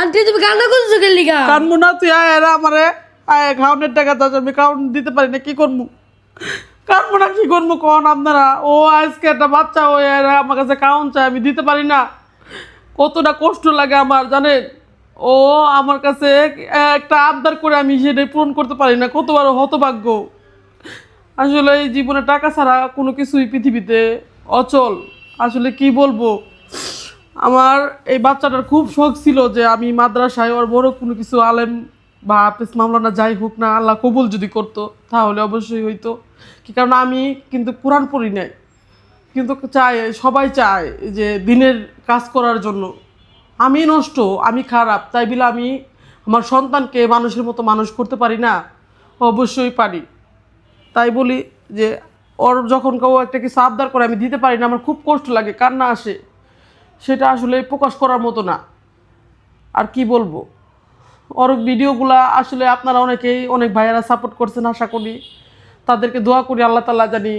Aunty, তুমি কান্না করছ কে লিগা? কানবো না, তুই আয়, এরা আমারে আয় খাওয়ানোর টাকা দাও আমি খাওয়ান দিতে পারি না, কি করব কানবো না, কি করব কন আপনারা? ও আজকে একটা বাচ্চা, ও এরা আমার কাছে কাউন চায়, আমি দিতে পারি না। কতটা কষ্ট লাগে আমার, জানেন? ও আমার কাছে একটা আবদার করে আমি সেটা পূরণ করতে পারি না, কতবার হতভাগ্য। আসলে এই জীবনে টাকা ছাড়া কোনো কিছুই পৃথিবীতে অচল। আসলে কি বলব? আমার এই বাচ্চাটার খুব শখ ছিল যে আমি মাদ্রাসায় ওর বড় কোনো কিছু আলেম বা হাফিজ মামলানা যাই হোক না, আল্লাহ কবুল যদি করতো, তাহলে অবশ্যই হইতো। কি কারণ আমি কিন্তু কোরআন পড়ি নাই। কিন্তু চাই, সবাই চায় যে দিনের কাজ করার জন্য। আমি নষ্ট, আমি খারাপ, তাই বলে আমি আমার সন্তানকে মানুষের মতো মানুষ করতে পারি না, অবশ্যই পারি। তাই বলি যে ওর যখন কেউ একটা কিছু আবদার করে আমি দিতে পারি না, আমার খুব কষ্ট লাগে, কান্না আসে। সেটা আসলে প্রকাশ করার মতো না। আর কি বলব? ওর ভিডিওগুলা আসলে আপনারা অনেকেই, অনেক ভাইয়েরা সাপোর্ট করছেন আশা করি। তাদেরকে দোয়া করি আল্লাহ তাল্লাহ জানি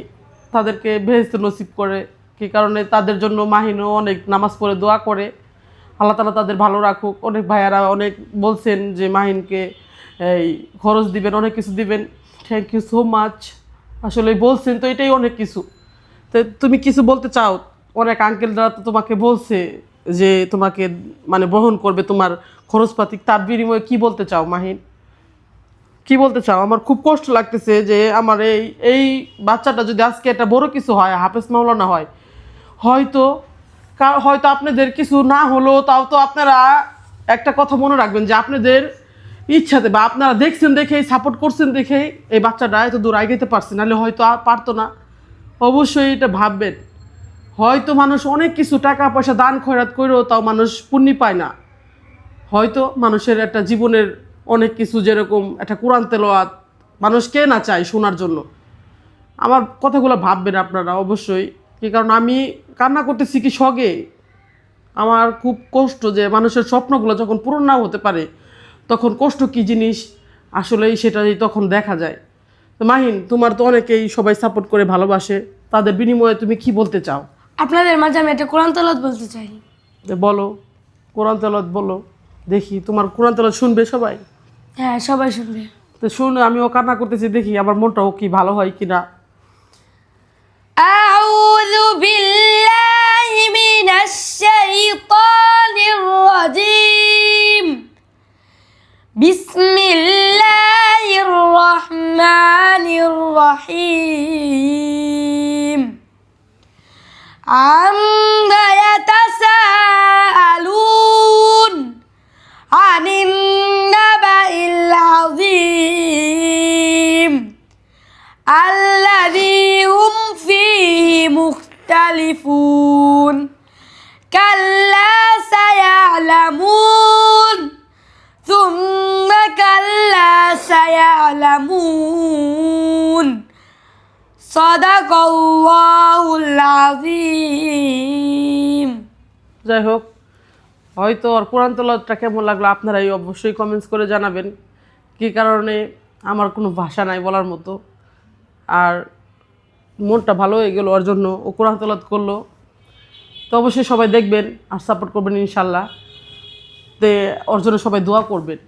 তাদেরকে ভেস্তে নসিব করে, কি কারণে তাদের জন্য মাহিনও অনেক নামাজ পড়ে দোয়া করে। আল্লাহ তালা তাদের ভালো রাখুক। অনেক ভাইয়ারা অনেক বলছেন যে মাহিনকে এই খরচ দিবেন, অনেক কিছু দিবেন। থ্যাংক ইউ সো মাচ আসলে বলছেন তো এটাই অনেক কিছু। তো তুমি কিছু বলতে চাও? অনেক আঙ্কেলরা তো তোমাকে বলছে যে তোমাকে মানে বহন করবে তোমার খরচপাতি। তার বিনিময়ে কি বলতে চাও, মাহিন? কি বলতে চাও? আমার খুব কষ্ট লাগতেছে যে আমার এই এই বাচ্চাটা যদি আজকে একটা বড় কিছু হয়, হাফেজ মাওলানা হয়, হয়তো হয়তো আপনাদের কিছু না হলেও তাও তো আপনারা একটা কথা মনে রাখবেন যে আপনাদের ইচ্ছাতে বা আপনারা দেখছেন দেখেই সাপোর্ট করছেন দেখেই এই বাচ্চাটা এত দূর আগাইতে পারছে, নাহলে হয়তো পারতো না। অবশ্যই এটা ভাববেন। হয়তো মানুষ অনেক কিছু টাকা পয়সা দান খয়রাত করেও তাও মানুষ পুণ্যি পায় না। হয়তো মানুষের একটা জীবনের অনেক কিছু যেরকম একটা কোরআন তেলোয়াত মানুষ কে না চায় শোনার জন্য। আমার কথাগুলো ভাববেন আপনারা অবশ্যই, কি কারণ আমি কান্না করতেছি কি সগে আমার খুব কষ্ট যে মানুষের স্বপ্নগুলো যখন পূরণ না হতে পারে, তখন কষ্ট কি জিনিস? আসলেই সেটাই তখন দেখা যায়। তো মাহিন, তোমার তো অনেকেই সবাই সাপোর্ট করে ভালোবাসে, তাদের বিনিময়ে তুমি কি বলতে চাও? আপনাদের মাঝে আমি একটা কোরআন তালাত বলতে চাই। যে বলো কোরআন তালাত বলো দেখি তোমার কোরআন তালাত শুনবে সবাই? হ্যাঁ সবাই শুনবে। তো শুন আমি ও কান্না করতেছি দেখি আমার মনটা ও কি ভালো হয় কিনা। আউযু বিল্লাহি মিনাশ শাইতানির রাজিম। বিসমিল্লাহির রহমানির রহিম। عما يتساءلون عن النبأ العظيم الذي هم فيه مختلفون كلا سيعلمون ثم كلا سيعلمون সদাকিম যাই হোক হয়তো আর কোরআন তলাটা কেমন লাগল আপনারাই অবশ্যই কমেন্টস করে জানাবেন। কি কারণে? আমার কোনো ভাষা নাই বলার মতো। আর মনটা ভালো হয়ে গেলো, ওর জন্য ও কোরআন তলাত করল। তো অবশ্যই সবাই দেখবেন আর সাপোর্ট করবেন ইনশাল্লাহ তে ওর জন্য সবাই দোয়া করবেন।